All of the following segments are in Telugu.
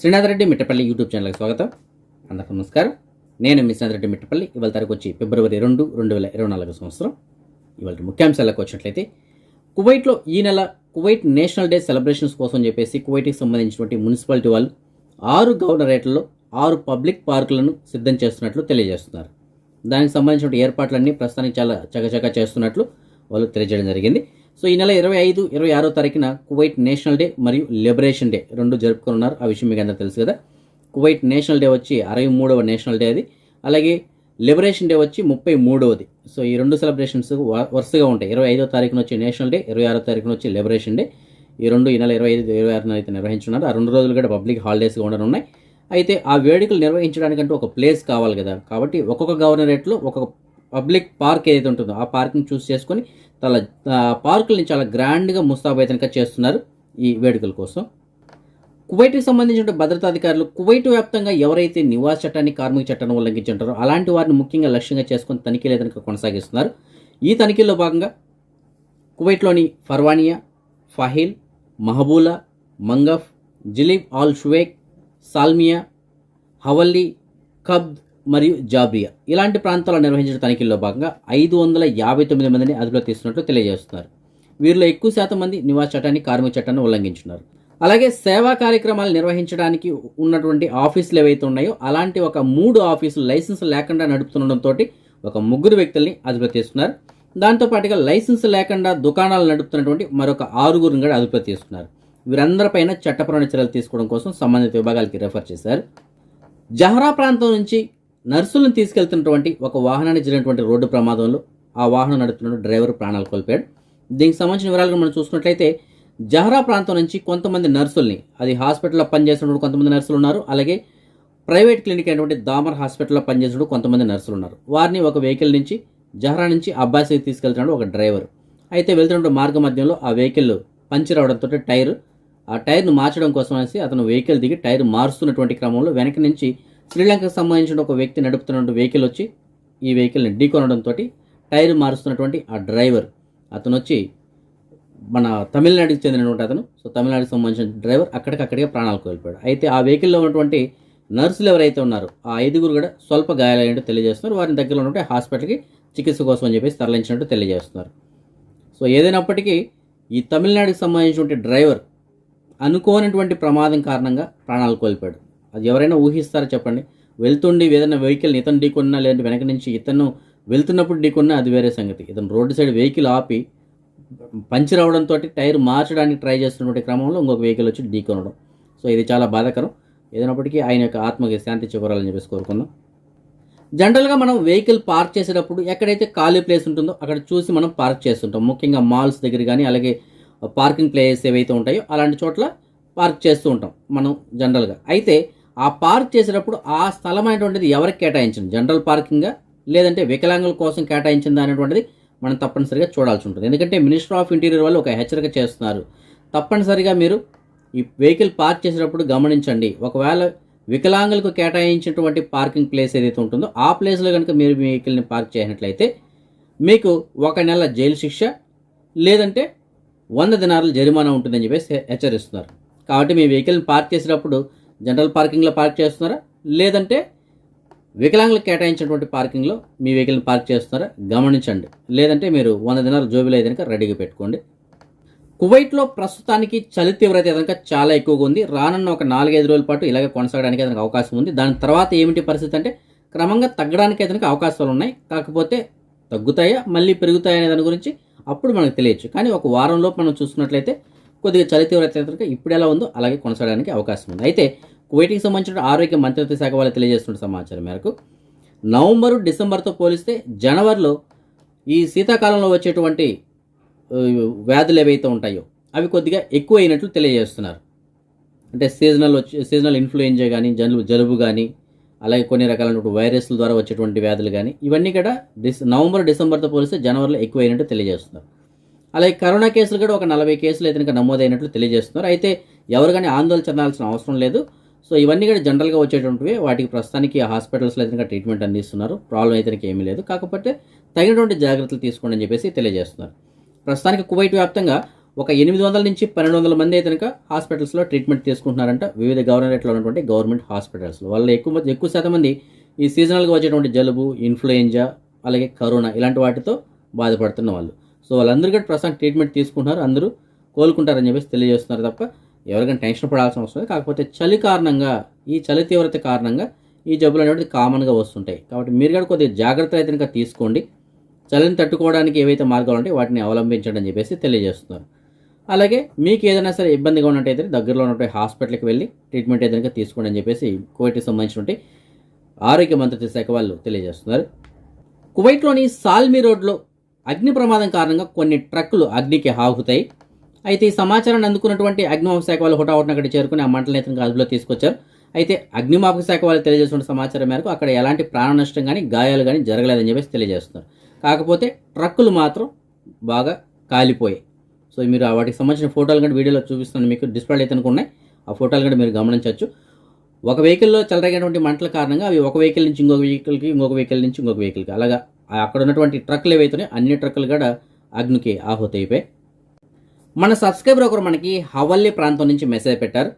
శ్రీనాథ్ రెడ్డి మిట్టపల్లి యూట్యూబ్ ఛానల్కి స్వాగతం. అందరికీ నమస్కారం. నేను మీ శ్రీనాథ్ రెడ్డి మిట్టపల్లి. ఇవాళ తారీఖు వచ్చి ఫిబ్రవరి రెండు రెండు వేల ఇరవై నాలుగు సంవత్సరం. ఇవాళ ముఖ్యాంశాలకు వచ్చినట్లయితే కువైట్లో ఈ నెల కువైట్ నేషనల్ డే సెలబ్రేషన్స్ కోసం చెప్పేసి కువైట్కి సంబంధించినటువంటి మున్సిపాలిటీ వాళ్ళు ఆరు గవర్నరేట్లలో ఆరు పబ్లిక్ పార్కులను సిద్ధం చేస్తున్నట్లు తెలియజేస్తున్నారు. దానికి సంబంధించిన ఏర్పాట్లన్నీ ప్రస్తుతానికి చాలా చకచకా చేస్తున్నట్లు వాళ్ళు తెలియజేయడం జరిగింది. సో ఈ నెల ఇరవై ఐదు ఇరవై ఆరో తారీఖున కువైట్ నేషనల్ డే మరియు లిబరేషన్ డే రెండు జరుపుకున్నారు ఆ విషయం మీకు అందరూ తెలుసు కదా. కువైట్ నేషనల్ డే వచ్చి అరవై మూడవ నేషనల్ డే అది. అలాగే లిబరేషన్ డే వచ్చి ముప్పై మూడవది. సో ఈ రెండు సెలబ్రేషన్స్ వరుసగా ఉంటాయి. ఇరవై ఐదో తారీఖున వచ్చి నేషనల్ డే ఇరవై ఆరో తారీఖున వచ్చి లిబరేషన్ డే. ఈ రెండు ఈ నెల ఇరవై ఐదు ఇరవై ఆరున అయితే నిర్వహించున్నారు ఆ రెండు రోజులు కూడా పబ్లిక్ హాలిడేస్గా ఉండనున్నాయి. అయితే ఆ వేడుకలు నిర్వహించడానికంటూ ఒక ప్లేస్ కావాలి కదా. కాబట్టి ఒక్కొక్క గవర్నరేట్లో ఒక్కొక్క పబ్లిక్ పార్క్ ఏదైతే ఉంటుందో ఆ పార్క్ని చూస్ చేసుకొని తల ఆ పార్కుల్ని చాలా గ్రాండ్గా ముస్తాబైతనగా చేస్తున్నారు ఈ వేడుకల కోసం. కువైట్కి సంబంధించిన భద్రతా అధికారులు కువైట్ వ్యాప్తంగా ఎవరైతే నివాస చట్టాన్ని కార్మిక చట్టాన్ని ఉల్లంఘించుంటారో అలాంటి వారిని ముఖ్యంగా లక్ష్యంగా చేసుకొని తనిఖీలు ఏదైనా కొనసాగిస్తున్నారు. ఈ తనిఖీల్లో భాగంగా కువైట్లోని Farwaniya Fahaheel Mahboula Mangaf Jleeb Al Shuwaikh Salmiya Hawally Kabd మరియు జాబ్రియా ఇలాంటి ప్రాంతాల్లో నిర్వహించిన తనిఖీల్లో భాగంగా ఐదు వందల యాభై తొమ్మిది మందిని అదుపులో తీసుకున్నట్లు తెలియజేస్తున్నారు. వీరిలో ఎక్కువ శాతం మంది నివాస చట్టాన్ని కార్మిక చట్టాన్ని ఉల్లంఘించున్నారు. అలాగే సేవా కార్యక్రమాలు నిర్వహించడానికి ఉన్నటువంటి ఆఫీసులు ఏవైతే ఉన్నాయో అలాంటి ఒక మూడు ఆఫీసులు లైసెన్స్ లేకుండా నడుపుతుండటంతో ఒక ముగ్గురు వ్యక్తుల్ని అదుపులో తీసుకున్నారు. దాంతోపాటుగా లైసెన్స్ లేకుండా దుకాణాలు నడుపుతున్నటువంటి మరొక ఆరుగురిని కూడా అదుపులో తీసుకున్నారు. వీరందరిపైన చట్టపరమైన చర్యలు తీసుకోవడం కోసం సంబంధిత విభాగాలకి రెఫర్ చేశారు. జహరా ప్రాంతం నుంచి నర్సులను తీసుకెళ్తున్నటువంటి ఒక వాహనాన్ని జరిగినటువంటి రోడ్డు ప్రమాదంలో ఆ వాహనం నడుపుతున్న డ్రైవర్ ప్రాణాలు కోల్పోయాడు. దీనికి సంబంధించిన వివరాలు మనం చూసుకున్నట్లయితే జహరా ప్రాంతం నుంచి కొంతమంది నర్సుల్ని అది హాస్పిటల్లో పనిచేసినటువంటి కొంతమంది నర్సులు ఉన్నారు. అలాగే ప్రైవేట్ క్లినిక్ అయినటువంటి దామర్ హాస్పిటల్లో పనిచేసినప్పుడు కొంతమంది నర్సులు ఉన్నారు. వారిని ఒక వెహికల్ నుంచి జహరా నుంచి అబ్బాసికి తీసుకెళ్తున్నాడు ఒక డ్రైవర్. అయితే వెళ్తున్నటువంటి మార్గ మధ్యంలో ఆ వెహికల్ పంచర్ అవడంతో టైర్ ఆ టైర్ను మార్చడం కోసం అనేసి అతను వెహికల్ దిగి టైర్ మారుస్తున్నటువంటి క్రమంలో వెనక నుంచి శ్రీలంకకు సంబంధించిన ఒక వ్యక్తి నడుపుతున్నటువంటి వెహికల్ వచ్చి ఈ వెహికల్ని ఢీకొనడంతో టైర్ మారుస్తున్నటువంటి ఆ డ్రైవర్ అతను వచ్చి మన తమిళనాడుకి చెందినటువంటి అతను. సో తమిళనాడుకి సంబంధించిన డ్రైవర్ అక్కడికక్కడికే ప్రాణాలు కోల్పోయాడు. అయితే ఆ వెహికల్లో ఉన్నటువంటి నర్సులు ఎవరైతే ఉన్నారో ఆ ఐదుగురు కూడా స్వల్ప గాయాలైనట్టు తెలియజేస్తున్నారు. వారిని దగ్గరలో ఉన్నటువంటి హాస్పిటల్కి చికిత్స కోసం అని చెప్పేసి తరలించినట్టు తెలియజేస్తున్నారు. సో ఏదైనప్పటికీ ఈ తమిళనాడుకి సంబంధించినటువంటి డ్రైవర్ అనుకోనటువంటి ప్రమాదం కారణంగా ప్రాణాలు కోల్పోయాడు. అది ఎవరైనా ఊహిస్తారో చెప్పండి. వెళ్తుండి ఏదైనా వెహికల్ని ఇతను ఢీకొన్నా లేదంటే వెనక నుంచి ఇతను వెళ్తున్నప్పుడు ఢీకొన్నా అది వేరే సంగతి. ఇతను రోడ్డు సైడ్ వెహికల్ ఆపి పంచర్ అవడంతో టైర్ మార్చడానికి ట్రై చేస్తున్నటువంటి క్రమంలో ఇంకొక వెహికల్ వచ్చి ఢీకొనడం. సో ఇది చాలా బాధాకరం. ఏదైనప్పటికీ ఆయన యొక్క ఆత్మకి శాంతి చివరాలని చెప్పేసి కోరుకుందాం. జనరల్గా మనం వెహికల్ పార్క్ చేసేటప్పుడు ఎక్కడైతే ఖాళీ ప్లేస్ ఉంటుందో అక్కడ చూసి మనం పార్క్ చేస్తుంటాం. ముఖ్యంగా మాల్స్ దగ్గర కానీ అలాగే పార్కింగ్ ప్లేస్ ఏవైతే ఉంటాయో అలాంటి చోట్ల పార్క్ చేస్తూ ఉంటాం మనం జనరల్గా. అయితే ఆ పార్క్ చేసేటప్పుడు ఆ స్థలం అనేటువంటిది ఎవరికి కేటాయించింది జనరల్ పార్కింగా లేదంటే వికలాంగుల కోసం కేటాయించిందా అనేటువంటిది మనం తప్పనిసరిగా చూడాల్సి ఉంటుంది. ఎందుకంటే మినిస్టర్ ఆఫ్ ఇంటీరియర్ వాళ్ళు ఒక హెచ్చరిక చేస్తున్నారు. తప్పనిసరిగా మీరు ఈ వెహికల్ పార్క్ చేసేటప్పుడు గమనించండి. ఒకవేళ వికలాంగులకు కేటాయించినటువంటి పార్కింగ్ ప్లేస్ ఏదైతే ఉంటుందో ఆ ప్లేస్లో కనుక మీరు మీ వెహికల్ని పార్క్ చేసినట్లయితే మీకు ఒక నెల జైలు శిక్ష లేదంటే వంద దినారుల జరిమానా ఉంటుందని చెప్పేసి హెచ్చరిస్తున్నారు. కాబట్టి మీ వెహికల్ని పార్క్ చేసేటప్పుడు జనరల్ పార్కింగ్లో పార్క్ చేస్తున్నారా? లేదంటే వికలాంగులకు కేటాయించినటువంటి పార్కింగ్లో మీ వెహికల్ని పార్క్ చేస్తున్నారా? గమనించండి. లేదంటే మీరు వంద దినాల జోబిలో కనుక రెడీగా పెట్టుకోండి. కువైట్లో ప్రస్తుతానికి చలి తీవ్రత కనుక చాలా ఎక్కువగా ఉంది. రానున్న ఒక నాలుగైదు రోజుల పాటు ఇలాగే కొనసాగడానికి అతనికి అవకాశం ఉంది. దాని తర్వాత ఏమిటి పరిస్థితి అంటే క్రమంగా తగ్గడానికి అతనికి అవకాశాలు ఉన్నాయి. కాకపోతే తగ్గుతాయా? మళ్ళీ పెరుగుతాయా అనే దాని గురించి అప్పుడు మనకు తెలియచ్చు. కానీ ఒక వారంలో మనం చూసుకున్నట్లయితే కొద్దిగా చలి తీవ్రత కనుక ఇప్పుడు ఎలా ఉందో అలాగే కొనసాగడానికి అవకాశం ఉంది. అయితే కువైట్కి సంబంధించిన ఆరోగ్య మంత్రిత్వ శాఖ వాళ్ళు తెలియజేస్తున్న సమాచారం మేరకు నవంబరు డిసెంబర్తో పోలిస్తే జనవరిలో ఈ శీతాకాలంలో వచ్చేటువంటి వ్యాధులు ఏవైతే ఉంటాయో అవి కొద్దిగా ఎక్కువ అయినట్లు తెలియజేస్తున్నారు. అంటే సీజనల్ వచ్చి సీజనల్ ఇన్ఫ్లుయెంజా కానీ జలుబు జలుబు కానీ అలాగే కొన్ని రకాలైనటువంటి వైరస్ల ద్వారా వచ్చేటువంటి వ్యాధులు కానీ ఇవన్నీ కూడా డిస్ నవంబర్ డిసెంబర్తో పోలిస్తే జనవరిలో ఎక్కువ అయినట్టు తెలియజేస్తున్నారు. అలాగే కరోనా కేసులు కూడా ఒక నలభై కేసులు అయితే కనుక నమోదైనట్లు తెలియజేస్తున్నారు. అయితే ఎవరు కానీ ఆందోళన చెందాల్సిన అవసరం లేదు. సో ఇవన్నీ కూడా జనరల్గా వచ్చేటువంటివి. వాటికి ప్రస్తుతానికి హాస్పిటల్స్లో అయితే ట్రీట్మెంట్ అందిస్తున్నారు. ప్రాబ్లం అయితే ఏమీ లేదు. కాకపోతే తగినటువంటి జాగ్రత్తలు తీసుకోండి అని చెప్పేసి తెలియజేస్తున్నారు. ప్రస్తుతానికి కువైట్ వ్యాప్తంగా ఒక ఎనిమిది వందల నుంచి పన్నెండు వందల మంది అయితే కనుక హాస్పిటల్స్లో ట్రీట్మెంట్ తీసుకుంటున్నారంట. వివిధ గవర్నరేట్లో ఉన్నటువంటి గవర్నమెంట్ హాస్పిటల్స్ వాళ్ళ ఎక్కువ ఎక్కువ శాతం మంది ఈ సీజనల్గా వచ్చేటువంటి జలుబు ఇన్ఫ్లుయెంజా అలాగే కరోనా ఇలాంటి వాటితో బాధపడుతున్న వాళ్ళు. సో వాళ్ళందరూ కూడా ప్రస్తుతం ట్రీట్మెంట్ తీసుకుంటున్నారు. అందరూ కోలుకుంటారని చెప్పేసి తెలియజేస్తున్నారు తప్ప ఎవరికైనా టెన్షన్ పడాల్సిన అవసరం కాకపోతే చలి కారణంగా ఈ చలి తీవ్రత కారణంగా ఈ జబ్బులు అనేవి కామన్గా వస్తుంటాయి. కాబట్టి మీరు కూడా కొద్దిగా జాగ్రత్తలు అయితే కనుక తీసుకోండి. చలిని తట్టుకోవడానికి ఏవైతే మార్గాలు ఉంటాయి వాటిని అవలంబించండి అని చెప్పేసి తెలియజేస్తున్నారు. అలాగే మీకు ఏదైనా సరే ఇబ్బందిగా ఉన్నట్టయితే దగ్గరలో ఉన్నటువంటి హాస్పిటల్కి వెళ్ళి ట్రీట్మెంట్ ఏదైనా తీసుకోండి అని చెప్పేసి కోవిడ్కి సంబంధించినటువంటి ఆరోగ్య మంత్రిత్వ శాఖ వాళ్ళు తెలియజేస్తున్నారు. కువైట్లోని సాల్మీ రోడ్లో అగ్ని ప్రమాదం కారణంగా కొన్ని ట్రక్కులు అగ్నికి హాగుతాయి అయితే ఈ సమాచారాన్ని అందుకున్నటువంటి అగ్నిమాపక శాఖ వాళ్ళు హుటాహుటిన అక్కడ చేరుకుని ఆ మంటల నేతను అదుపులో తీసుకొచ్చారు. అయితే అగ్నిమాపక శాఖ వాళ్ళు తెలియజేస్తున్న సమాచారం మేరకు అక్కడ ఎలాంటి ప్రాణ నష్టం కానీ గాయాలు కానీ జరగలేదని చెప్పేసి తెలియజేస్తున్నారు. కాకపోతే ట్రక్కులు మాత్రం బాగా కాలిపోయాయి. సో మీరు వాటికి సంబంధించిన ఫోటోలు కూడా వీడియోలో చూపిస్తున్నాను మీకు డిస్ప్లే అయితే ఉన్నాయి ఆ ఫోటోలు కూడా మీరు గమనించవచ్చు. ఒక వెహికల్లో చెలరగినటువంటి మంటల కారణంగా అవి ఒక వెహికల్ నుంచి ఇంకొక వెహికల్కి ఇంకొక వెహికల్ నుంచి ఇంకొక వెహికల్కి. అలాగా అక్కడ ఉన్నటువంటి ట్రక్కులు ఏవైతున్నాయి అన్ని ట్రక్కులు కూడా అగ్నికి ఆహుతి అయిపోయాయి. మన సబ్స్క్రైబర్ ఒకరు మనకి హవల్లి ప్రాంతం నుంచి మెసేజ్ పెట్టారు.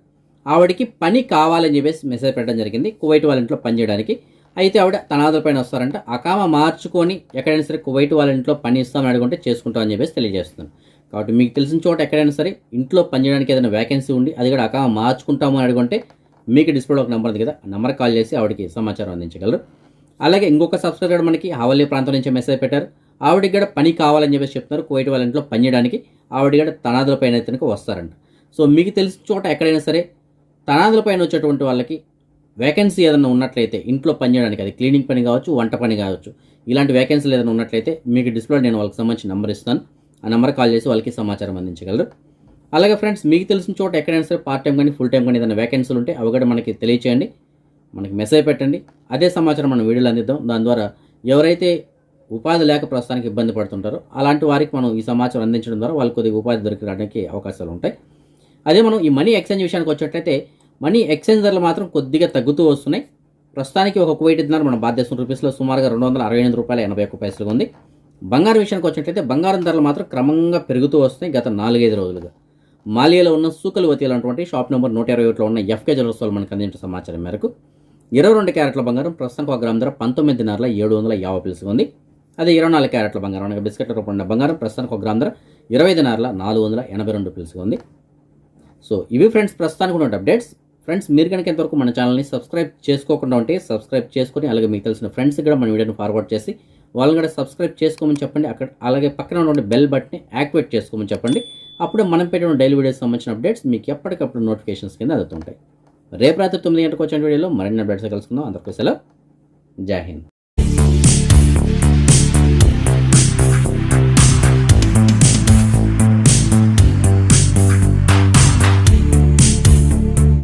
ఆవిడకి పని కావాలని చెప్పేసి మెసేజ్ పెట్టడం జరిగింది. కువైట్ వాళ్ళ ఇంట్లో పని చేయడానికి. అయితే ఆవిడ తనాదుల పైన వస్తారంట. అకామ మార్చుకొని ఎక్కడైనా సరే కువైట్ వాళ్ళ ఇంట్లో పని ఇస్తామని అడుగుంటే చేసుకుంటామని చెప్పేసి తెలియజేస్తున్నాను కాబట్టి మీకు తెలిసిన చోట ఎక్కడైనా సరే ఇంట్లో పని చేయడానికి ఏదైనా వేకెన్సీ ఉండి అది కూడా అకామ మార్చుకుంటాము అని అడుగుంటే మీకు డిస్ప్లేలో ఒక నెంబర్ ఉంది కదా. ఆ నెంబర్ కాల్ చేసి ఆవిడకి సమాచారం అందించగలరు. అలాగే ఇంకొక సబ్స్క్రైబర్ మనకి హవల్లి ప్రాంతం నుంచి మెసేజ్ పెట్టారు. ఆవిడకి కూడా పని కావాలని చెప్పేసి చెప్తున్నారు. కువైట్ వాళ్ళ ఇంట్లో పని చేయడానికి. ఆవిడ కూడా తనాదుల పైన అయితే వస్తారంట. సో మీకు తెలిసిన చోట ఎక్కడైనా సరే తనాదుల పైన వచ్చేటువంటి వాళ్ళకి వేకెన్సీ ఏదైనా ఉన్నట్లయితే ఇంట్లో పని చేయడానికి అది క్లీనింగ్ పని కావచ్చు వంట పని కావచ్చు ఇలాంటి వేకెన్సీలు ఏదైనా ఉన్నట్లయితే మీకు డిస్ప్లే నేను వాళ్ళకి సంబంధించి నెంబర్ ఇస్తాను. ఆ నెంబర్ కాల్ చేసి వాళ్ళకి సమాచారం అందించగలరు. అలాగే ఫ్రెండ్స్ మీకు తెలిసిన చోట ఎక్కడైనా సరే పార్ట్ టైం కానీ ఫుల్ టైం కానీ ఏదైనా వేకెన్సీలు ఉంటే అవి కూడా మనకి తెలియచేయండి. మనకి మెసేజ్ పెట్టండి. అదే సమాచారం మనం వీడియోలు అందిద్దాం. దాని ద్వారా ఎవరైతే ఉపాధి లేక ప్రస్తుతానికి ఇబ్బంది పడుతుంటారు. అలాంటి వారికి మనం ఈ సమాచారం అందించడం ద్వారా వాళ్ళు కొద్దిగా ఉపాధి దొరికడానికి అవకాశాలు ఉంటాయి. అదే మనం ఈ మనీ ఎక్స్చేంజ్ విషయానికి వచ్చేటైతే మనీ ఎక్స్చేంజ్ ధరలు మాత్రం కొద్దిగా తగ్గుతూ వస్తున్నాయి. ప్రస్తుతానికి ఒక కువైట్ దినార్ మన భారతదేశం రూపీస్లో సుమారుగా రెండు వందల అరవై ఎనిమిది రూపాయల ఎనభై ఒక్క పైసలు ఉంది. బంగారం విషయానికి వచ్చినట్లయితే బంగారం ధరలు మాత్రం క్రమంగా పెరుగుతూ వస్తున్నాయి గత నాలుగైదు రోజులుగా. మాలియాలో ఉన్న సూకల్వతి అటువంటి షాప్ నెంబర్ నూట ఇరవై ఒకటిలో ఉన్న ఎఫ్కే జ్యువెల్స్ వాళ్ళు మనకు అందించిన సమాచారం మేరకు. ఇరవై రెండు క్యారెట్ల బంగారం ప్రస్తుతానికి ఒక గ్రామ ధర పంతొమ్మిది దినార్ల ఏడు వందల యాభై పిలుసుకుంది అదే ఇరవై నాలుగు క్యారెట్ల బంగారం. అనగా బిస్కెట్ల రూపంలో ఉన్న బంగారం ప్రస్తుతానికి ఒక గ్రామ్ ధర ఇరవై ఐదున్నరల నాలుగు వందల ఎనభై రెండు రూపీస్గా ఉంది. సో ఇవి ఫ్రెండ్స్ ప్రస్తుతానికి ఉన్న అప్డేట్స్. ఫ్రెండ్స్ మీరు కనుక ఎంతవరకు మన ఛానల్ని సబ్స్క్రైబ్ చేసుకోకుండా ఉంటే సబ్స్క్రైబ్ చేసుకొని అలాగే మీకు తెలిసిన ఫ్రెండ్స్ కూడా మన వీడియోని ఫార్వర్డ్ చేసి వాళ్ళని కూడా సబ్స్క్రైబ్ చేసుకోమని చెప్పండి. అక్కడ అలాగే పక్కన ఉన్నటువంటి బెల్ బట్ని యాక్టివేట్ చేసుకోమని చెప్పండి. అప్పుడే మనం పెట్టిన డైలీ వీడియోస్ సంబంధించిన అప్డేట్స్ మీకు ఎప్పటికప్పుడు నోటిఫికేషన్స్ కింద అందుతుంటాయి. రేపు రాత్రి తొమ్మిది గంటలకు వచ్చిన వీడియోలో మరిన్ని అప్డేట్స్ కలుసుకుందాం. అందరికీ సెలవు. జై హింద్.